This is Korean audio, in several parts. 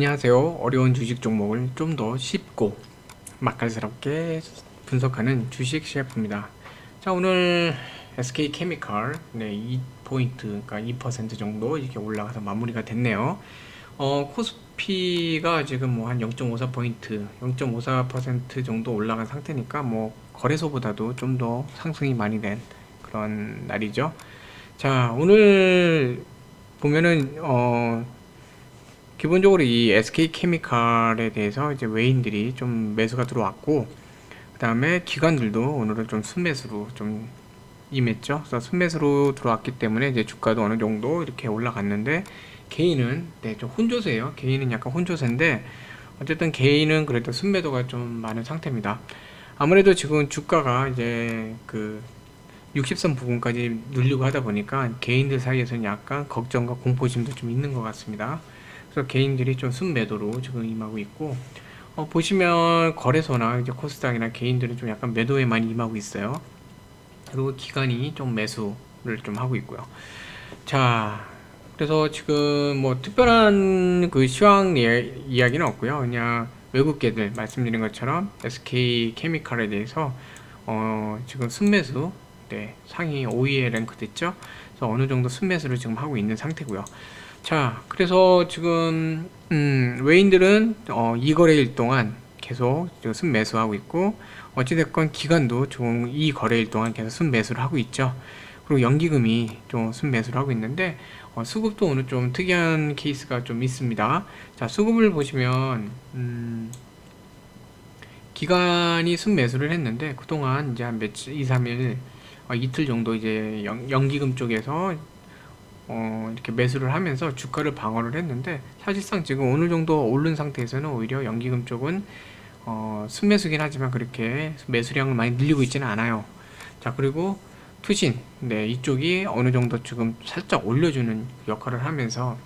안녕하세요. 어려운 주식 종목을 좀 더 쉽고 맛깔스럽게 분석하는 주식 셰프입니다. 자, 오늘 SK 케미칼 네, 2포인트, 그러니까 2% 정도 이렇게 올라가서 마무리가 됐네요. 어, 코스피가 지금 뭐 한 0.54포인트, 0.54% 정도 올라간 상태니까 뭐 거래소보다도 좀 더 상승이 많이 된 그런 날이죠. 자, 오늘 보면은 어 기본적으로 이 SK 케미칼에 대해서 이제 외인들이 좀 매수가 들어왔고 그 다음에 기관들도 오늘은 좀 순매수로 좀 임했죠. 그래서 순매수로 들어왔기 때문에 이제 주가도 어느 정도 이렇게 올라갔는데 개인은 네, 좀 혼조세예요. 개인은 약간 혼조세인데 어쨌든 개인은 그래도 순매도가 좀 많은 상태입니다. 아무래도 지금 주가가 이제 그 60선 부분까지 눌리고 하다 보니까 개인들 사이에서는 약간 걱정과 공포심도 좀 있는 것 같습니다. 그래서 개인들이 좀 순매도로 지금 임하고 있고 어, 보시면 거래소나 이제 코스닥이나 개인들은 좀 약간 매도에 많이 임하고 있어요. 그리고 기관이 좀 매수를 좀 하고 있고요. 자, 그래서 지금 뭐 특별한 그 시황 이야기는 없고요. 그냥 외국계들 말씀드린 것처럼 SK 케미칼에 대해서 어, 지금 순매수 네, 상위 5위에 랭크됐죠. 그래서 어느 정도 순매수를 지금 하고 있는 상태고요. 자, 그래서 지금 음, 외인들은 어, 이 거래일 동안 계속 순매수하고 있고 어찌됐건 기관도 좀이 거래일 동안 계속 순매수를 하고 있죠. 그리고 연기금이 좀 순매수를 하고 있는데 어, 수급도 오늘 좀 특이한 케이스가 좀 있습니다. 자, 수급을 보시면 음, 기관이 순매수를 했는데 그동안 이제 한 며칠, 2, 3일 어, 이틀 정도 이제 연, 연기금 쪽에서 어, 이렇게 매수를 하면서 주가를 방어를 했는데 사실상 지금 어느 정도 오른 상태에서는 오히려 연기금 쪽은 어, 순매수긴 하지만 그렇게 매수량을 많이 늘리고 있지는 않아요. 자 그리고 투신 네 이쪽이 어느 정도 지금 살짝 올려주는 역할을 하면서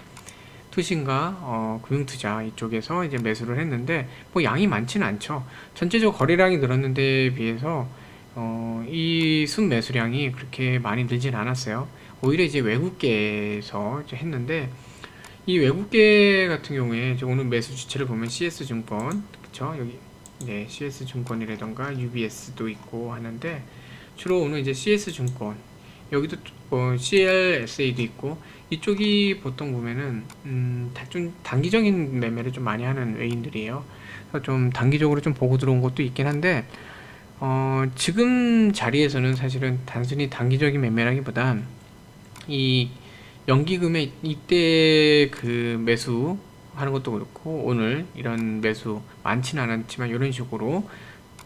투신과 어, 금융투자 이쪽에서 이제 매수를 했는데 뭐 양이 많지는 않죠. 전체적 거래량이 늘었는데 비해서 어, 이 순매수량이 그렇게 많이 늘진 않았어요. 오히려 이제 외국계에서 이제 했는데 이 외국계 같은 경우에 오늘 매수 주체를 보면 CS 증권 그쵸 여기 네 CS 증권이라던가 UBS도 있고 하는데 주로 오늘 이제 CS 증권 여기도 어, CLSA도 있고 이쪽이 보통 보면은 음, 좀 단기적인 매매를 좀 많이 하는 외인들이에요. 그래서 좀 단기적으로 좀 보고 들어온 것도 있긴 한데 어, 지금 자리에서는 사실은 단순히 단기적인 매매라기보단 이 연기금의 이때 그 매수 하는 것도 그렇고 오늘 이런 매수 많지는 않았지만 이런 식으로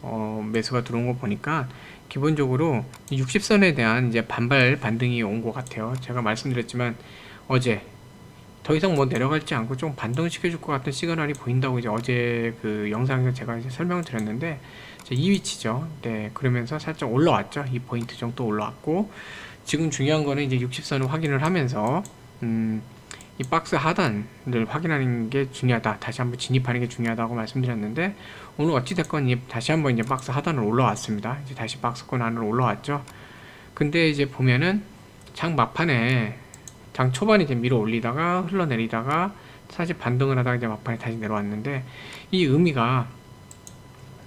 어 매수가 들어온 거 보니까 기본적으로 60선에 대한 이제 반발 반등이 온 것 같아요. 제가 말씀드렸지만 어제 더 이상 뭐 내려갈지 않고 좀 반등시켜 줄 것 같은 시그널이 보인다고 이제 어제 그 영상에서 제가 이제 설명을 드렸는데 이 위치죠. 네, 그러면서 살짝 올라왔죠. 이 포인트 정도 올라왔고 지금 중요한 거는 이제 60선을 확인을 하면서 음, 이 박스 하단을 확인하는 게 중요하다. 다시 한번 진입하는 게 중요하다고 말씀드렸는데 오늘 어찌 됐건 다시 한번 이제 박스 하단을 올라왔습니다. 이제 다시 박스권 안으로 올라왔죠. 근데 이제 보면은 장 막판에 장 초반에 이제 밀어 올리다가 흘러내리다가 사실 반등을 하다가 이제 막판에 다시 내려왔는데 이 의미가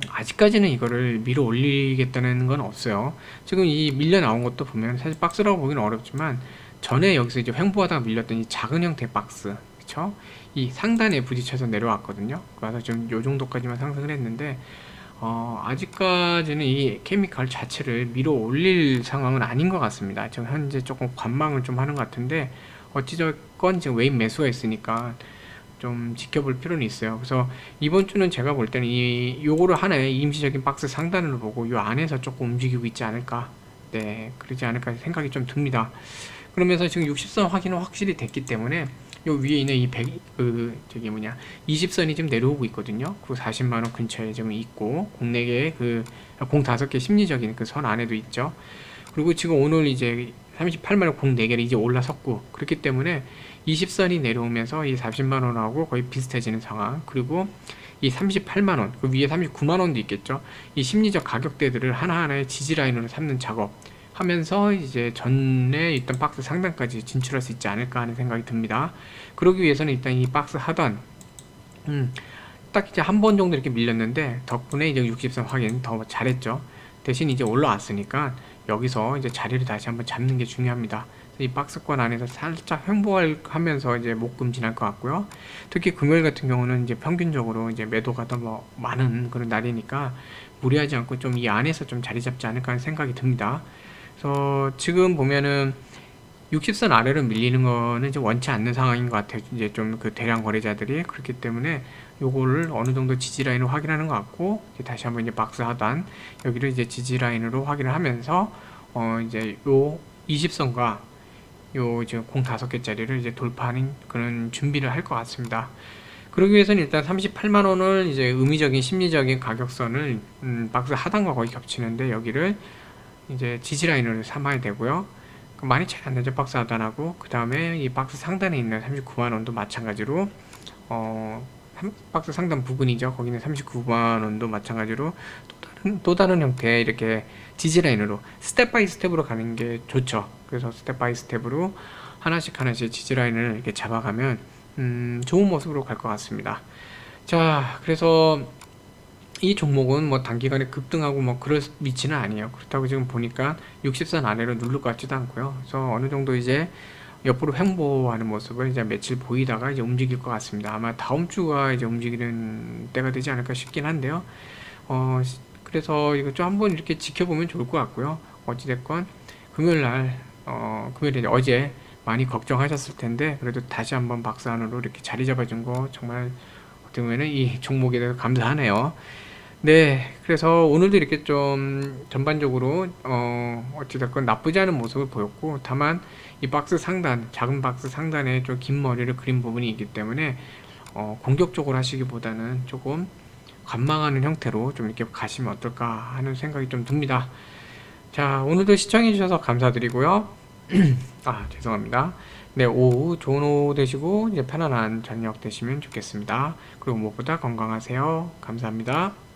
아직까지는 이거를 밀어 올리겠다는 건 없어요. 지금 이 밀려 나온 것도 보면 사실 박스라고 보기는 어렵지만 전에 여기서 이제 횡보하다가 밀렸던 이 작은 형태 박스, 그쵸? 이 상단에 부딪혀서 내려왔거든요. 그래서 좀요 정도까지만 상승을 했는데, 어, 아직까지는 이 케미칼 자체를 밀어 올릴 상황은 아닌 것 같습니다. 지금 현재 조금 관망을 좀 하는 것 같은데, 어찌됐건 지금 웨인 매수가 있으니까 좀 지켜볼 필요는 있어요. 그래서 이번 주는 제가 볼 때는 이 요거를 하나의 임시적인 박스 상단을 보고 요 안에서 조금 움직이고 있지 않을까. 네, 그러지 않을까 생각이 좀 듭니다. 그러면서 지금 60선 확인은 확실히 됐기 때문에 요 위에 있는 이 100, 그, 저기 뭐냐, 20선이 지금 내려오고 있거든요. 그 40만원 근처에 지금 있고, 공 4개, 그, 공 5개 심리적인 그 선 안에도 있죠. 그리고 지금 오늘 이제 38만원 공 4개를 이제 올라섰고, 그렇기 때문에 20선이 내려오면서 이 40만 원하고 거의 비슷해지는 상황. 그리고 이 38만 원, 그 위에 39만 원도 있겠죠. 이 심리적 가격대들을 하나하나의 지지 라인으로 삼는 작업 하면서 이제 전에 있던 박스 상단까지 진출할 수 있지 않을까 하는 생각이 듭니다. 그러기 위해서는 일단 이 박스 하단 음, 딱 이제 한 번 정도 이렇게 밀렸는데 덕분에 이제 60선 확인 더 잘했죠. 대신 이제 올라왔으니까 여기서 이제 자리를 다시 한번 잡는 게 중요합니다. 이 박스권 안에서 살짝 횡보하면서 이제 목금 지날 것 같고요. 특히 금요일 같은 경우는 이제 평균적으로 이제 매도가 더 뭐 많은 그런 날이니까 무리하지 않고 좀 이 안에서 좀 자리 잡지 않을까 하는 생각이 듭니다. 그래서 지금 보면은 60선 아래로 밀리는 거는 이제 원치 않는 상황인 것 같아요. 이제 좀 그 대량 거래자들이 그렇기 때문에 요거를 어느 정도 지지 라인을 확인하는 것 같고 다시 한번 이제 박스 하단 여기를 이제 지지 라인으로 확인을 하면서 어 이제 요 20선과 요 이제 공 다섯 개짜리를 이제 돌파하는 그런 준비를 할 것 같습니다. 그러기 위해서는 일단 38만 원을 이제 의미적인 심리적인 가격선을 음, 박스 하단과 거의 겹치는데 여기를 이제 지지 라인으로 삼아야 되고요. 그 많이 차이 안 나죠 박스 하단하고. 그 다음에 이 박스 상단에 있는 39만 원도 마찬가지로 어 한- 박스 상단 부근이죠. 거기는 39만 원도 마찬가지로 또 다른 또 다른 형태의 이렇게 지지 라인으로 스텝 바이 스텝으로 가는 게 좋죠. 그래서 스텝 바이 스텝으로 하나씩 하나씩 지지 라인을 이렇게 잡아가면 음, 좋은 모습으로 갈 것 같습니다. 자 그래서 이 종목은 뭐 단기간에 급등하고 뭐 그럴 위치는 아니에요. 그렇다고 지금 보니까 60선 아래로 누를 것 같지도 않고요. 그래서 어느 정도 이제 옆으로 횡보하는 모습을 이제 며칠 보이다가 이제 움직일 것 같습니다. 아마 다음 주가 이제 움직이는 때가 되지 않을까 싶긴 한데요. 어, 시- 그래서 이거 좀 한번 이렇게 지켜보면 좋을 것 같고요. 어찌됐건 금요일 날, 어, 금요일에 어제 많이 걱정하셨을 텐데 그래도 다시 한번 박스 안으로 이렇게 자리 잡아준 거 정말 어떻게 보면 이 종목에 대해서 감사하네요. 네, 그래서 오늘도 이렇게 좀 전반적으로 어 어찌됐건 나쁘지 않은 모습을 보였고 다만 이 박스 상단, 작은 박스 상단에 좀 긴 머리를 그린 부분이 있기 때문에 어 공격적으로 하시기보다는 조금 관망하는 형태로 좀 이렇게 가시면 어떨까 하는 생각이 좀 듭니다. 자, 오늘도 시청해 주셔서 감사드리고요. 아, 죄송합니다. 네, 오후 좋은 오후 되시고 이제 편안한 저녁 되시면 좋겠습니다. 그리고 무엇보다 건강하세요. 감사합니다.